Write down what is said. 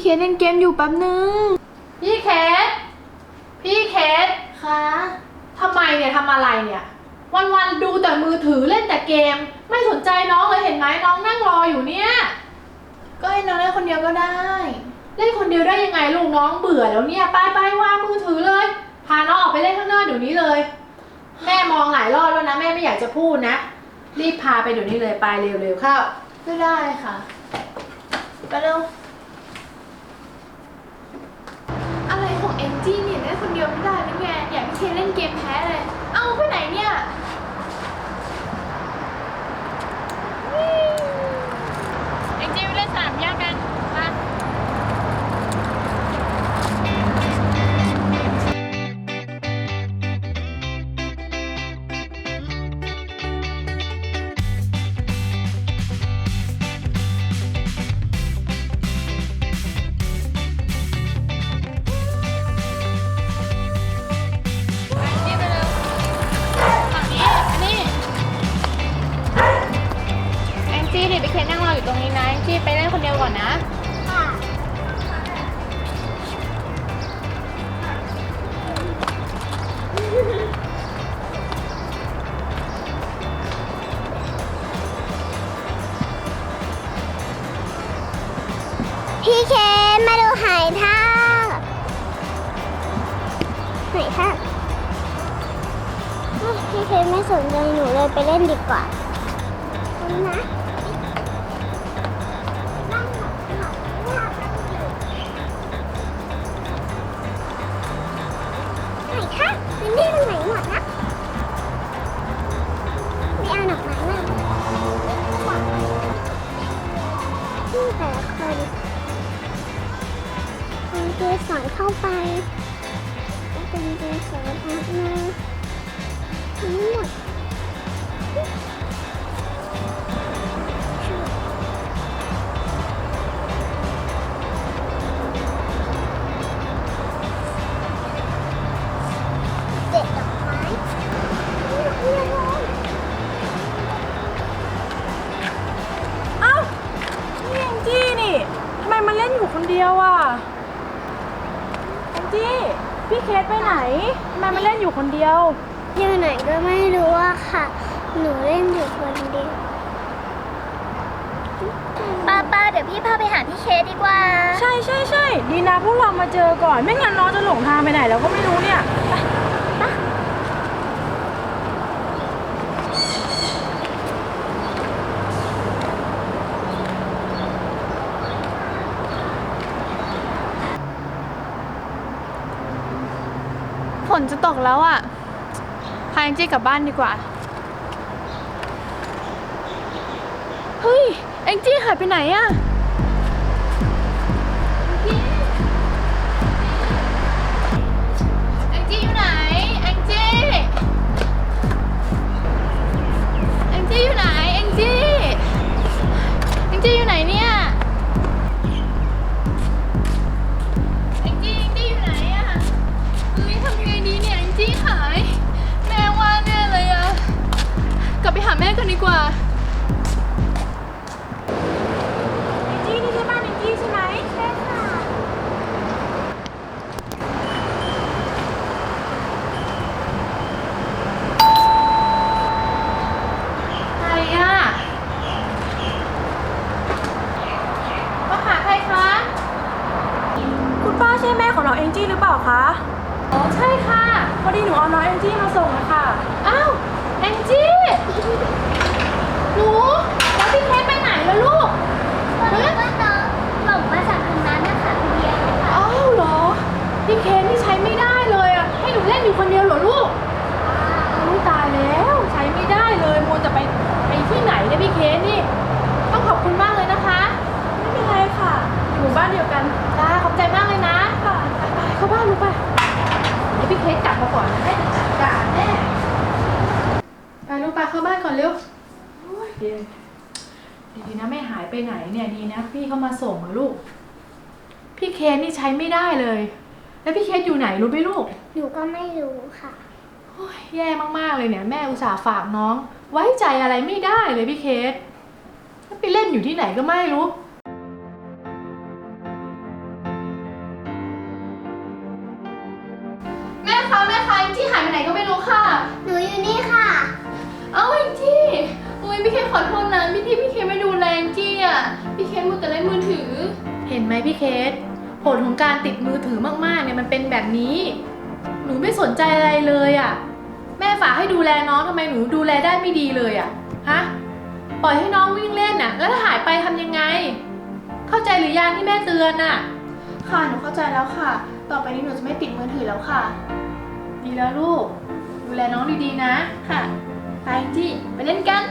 เคสเล่นเกมอยู่แป๊บนึง พี่เคสพี่เคสคะทำไมเนี่ยทำอะไรเนี่ย วันๆดูแต่มือถือเล่นแต่เกม ไม่สนใจน้องเลยเห็นไหมน้องนั่งรออยู่เนี่ย ก็ให้น้องเล่นคนเดียวก็ได้ เล่นคนเดียวได้ยังไงลูกน้องเบื่อแล้วเนี่ยไปไปวางมือถือเลย พาน้องออกไปเล่นข้างนอกเดี๋ยวนี้เลย แม่มองหลายรอบแล้วนะแม่ไม่อยากจะพูดนะ รีบพาไปเดี๋ยวนี้เลยไปเร็วๆเข้าก็ได้ค่ะ ไปเร็ว อะไรของเอ็นจี้ เล่นคนเดียวไม่ได้หรือไงอยากให้เคเล่นเกมแพ้เลย เอ้าไปไหนเนี่ย ไปเล่นคนเดียวก่อนนะพี่เคมาดูหายทากหายทากพี่เคไม่สนใจหนูเลยไปเล่นดีกว่า อยู่คนเดียวอะแองจี้พี่เคสไปไหนทำไมมาเล่นอยู่คนเดียว อยู่ไหนก็ไม่รู้อะค่ะ หนูเล่นอยู่คนเดียวป้าป้าเดี๋ยวพี่พาไปหาพี่เคสดีกว่า ใช่ใช่ใช่ดีนะพวกเรามาเจอก่อน ไม่งั้นน้องจะหลงทางไปไหนเราก็ไม่รู้เนี่ยไปไปฝ นจะตกแล้วอะพาแองจี้กลับบ้านดีกว่า เฮ้ย แองจี้หายไปไหนอะ แม่กันดีกว่าแองจี้นี่ใช่บ้านแองจี้ใช่ไหมใช่ค่ะ ใครอะมาหาใครคะ คุณป้าใช่แม่ของน้องเอ็งจี้หรือเปล่าคะ อ๋อ ใช่ค่ะ พอดีหนูเอาน้องเอ็งจี้มาส่งนะคะ อ้าวแองจี้ หนู แล้วพี่เคสไปไหนแล้วลูก ตอนนี้ก็น้องหลงมาจากทางนั้นนะคะคุณเดียค่ะ อ้าวเหรอ พี่เคสนี่ใช้ไม่ได้เลยอะให้หนูเล่น อยู่คนเดียวเหรอลูกลูกตายแล้วใช้ไม่ได้เลยมัวจะไปไปที่ไหนเนี่ยพี่เคสนี่ ต้องขอบคุณมากเลยนะคะ ไม่เป็นไรค่ะ อยู่บ้านเดียวกันจ้าขอบใจมากเลยนะค่ะไปไปเข้าบ้านลูกไปเดี๋ยวพี่เคสกลับมาก่อนนะให้จัดการแน่ไปลูกไปเข้าบ้านก่อนเร็วโอ้ยเดี๋ยวดีนะไม่หายไปไหนเนี่ยดีนะ พี่เข้ามาส่งนะลูก พี่เคสนี่ใช้ไม่ได้เลย แล้วพี่เคสอยู่ไหนรู้ไหมลูกหนูก็ไม่รู้ค่ะ โอ้ยแย่มากๆเลยเนี่ยแม่อุตส่าห์ฝากน้อง ไว้ใจอะไรไม่ได้เลยพี่เคสแล้วไปเล่นอยู่ที่ไหนก็ไม่รู้ แม่คะแม่คะที่หายไปไหนก็ไม่รู้ค่ะ หนูอยู่นี่ค่ะ เอ้าแองจี้อุ้ยพี่เคขอโทษนะพี่ที่พี่เคไม่ดูแลแองจีอะพี่เคมัวแต่เล่นมือถือ เห็นไหมพี่เคส ผลของการติดมือถือมากๆเนี่ยมันเป็นแบบนี้ หนูไม่สนใจอะไรเลยอะ่ะ แม่ฝากให้ดูแลน้องทำไมหนูดูแลได้ไม่ดีเลยอะ่ะ ฮะ ปล่อยให้น้องวิ่งเล่นน่ะ แล้วถ้าหายไปทำยังไง เข้าใจหรือยังที่แม่เตือนน่ะ ค่ะ หนูเข้าใจแล้วค่ะ ต่อไปนี้หนูจะไม่ติดมือถือแล้วค่ะ ดีแล้วลูก ดูแลน้องดีๆนะ ค่ะ ไปแองจี้ไปเล่นกัน